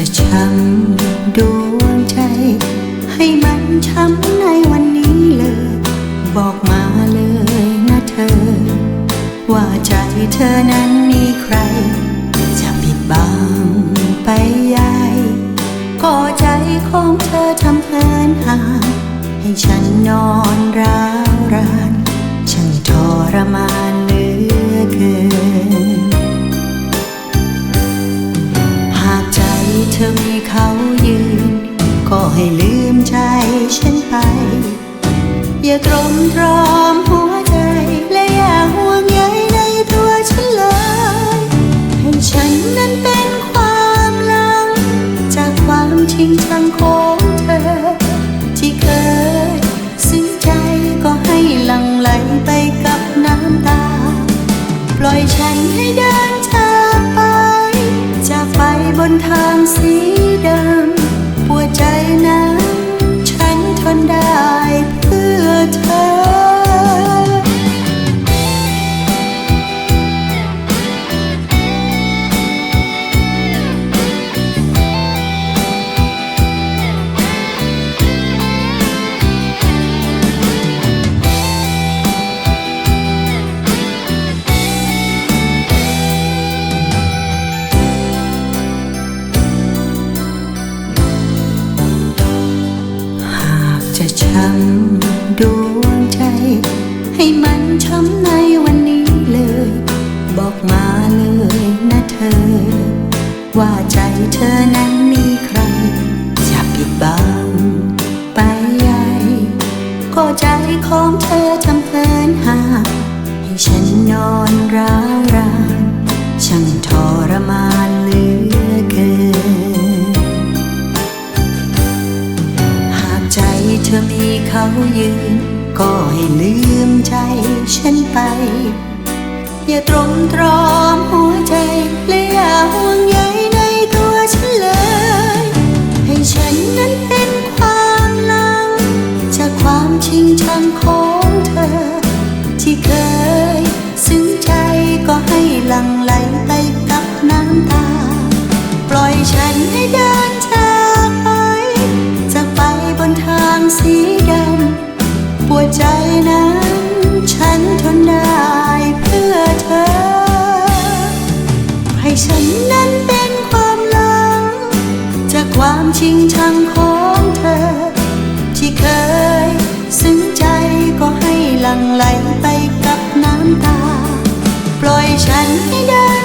จะช้ำดวงใจ ให้มันช้ำในวันนี้เลย บอกมาเลยนะเธอ ว่าใจเธอนั้นมีใคร จะปิดบังไปใหญ่ก็ใจของเธอทำเหินห่าให้ฉันนอน ธอมีเขายืน ก็ให้ลืมใจฉันไป อย่าตรมตรอมหัวใจ และอย่าห่วงใยในตัวฉันเลยให้ฉันนั้นเป็นความลัง จากความชิงชังของเธอ ที่เคยซึ้งใจก็ให้หลังไหลไปกับน้ำตา ปล่อยฉันให้เดิ บนทางสี ช้ำดวงใจ ให้มันช้ำในวันนี้เลย บอกมาเลยนะเธอ ว่าใจเธอนั้นมีใครจะปิดบังไปใหญ่ก็ใจของเธอทำเกินหาให้ฉันนอนร้าวรานช่าง เธอมีเขายืน ก็ให้ลืมใจฉันไป อย่าตรมตรอม สีดำปวดใจนั้นฉันทนได้เพื่อเธอ ให้ฉันนั้นเป็นความหลัง จากความชิงชังของเธอ ที่เคยซึ้งใจก็ให้หลังไหลไปกับน้ำตา ปล่อยฉันให้เดิ